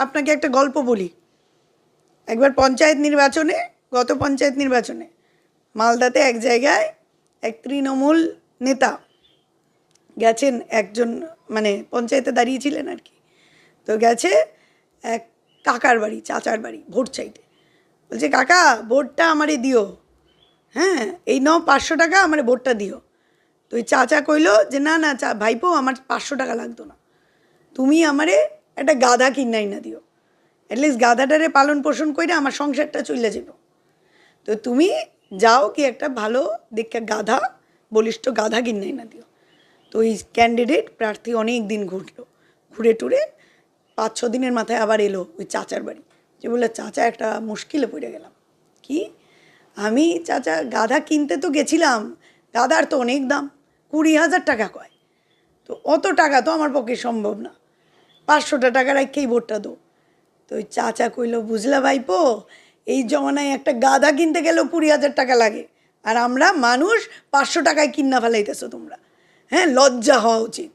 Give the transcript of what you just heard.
আপনাকে একটা গল্প বলি। একবার পঞ্চায়েত নির্বাচনে, গত পঞ্চায়েত নির্বাচনে, মালদাতে এক জায়গায় এক তৃণমূল নেতা গেছেন একজন মানে পঞ্চায়েতে দাঁড়িয়েছিলেন আর কি। তো গেছে এক কাকার বাড়ি, চাচার বাড়ি, ভোট চাইতে। বলছে, কাকা, ভোটটা আমারে দিও। হ্যাঁ এই নাও পাঁচশো টাকা, আমার ভোটটা দিও। তো ওই চাচা কইলো যে, না না, চা, ভাইপো, আমার পাঁচশো টাকা লাগতো না। তুমি আমারে একটা গাধা কিনাই না দিও। অ্যাটলিস্ট গাধাটারে পালন পোষণ করে আমার সংসারটা চলে যাব তো তুমি যাও কি একটা ভালো দেখে গাধা, বলিষ্ঠ গাধা কিনাই না দিও। তো ওই ক্যান্ডিডেট প্রার্থী অনেক দিন ঘুরলো। ঘুরে টুরে পাঁচ, ছ দিনের মাথায় আবার এলো ওই চাচার বাড়ি। যে বলল, চাচা, একটা মুশকিলে পড়ে গেলাম। কি? আমি, চাচা, গাধা কিনতে তো গেছিলাম। গাধার তো অনেক দাম। কুড়ি হাজার টাকা কয়। তো অত টাকা তো আমার পক্ষে সম্ভব না। পাঁচশোটা টাকার রাখেই ভোটটা দো। তো ওই চাচা কইল, বুঝলা ভাইপো, এই জমানায় একটা গাধা কিনতে গেলেও কুড়ি হাজার টাকা লাগে। আর আমরা মানুষ পাঁচশো টাকায় কিন্না ফেলাইতেছো তোমরা। হ্যাঁ লজ্জা হওয়া উচিত।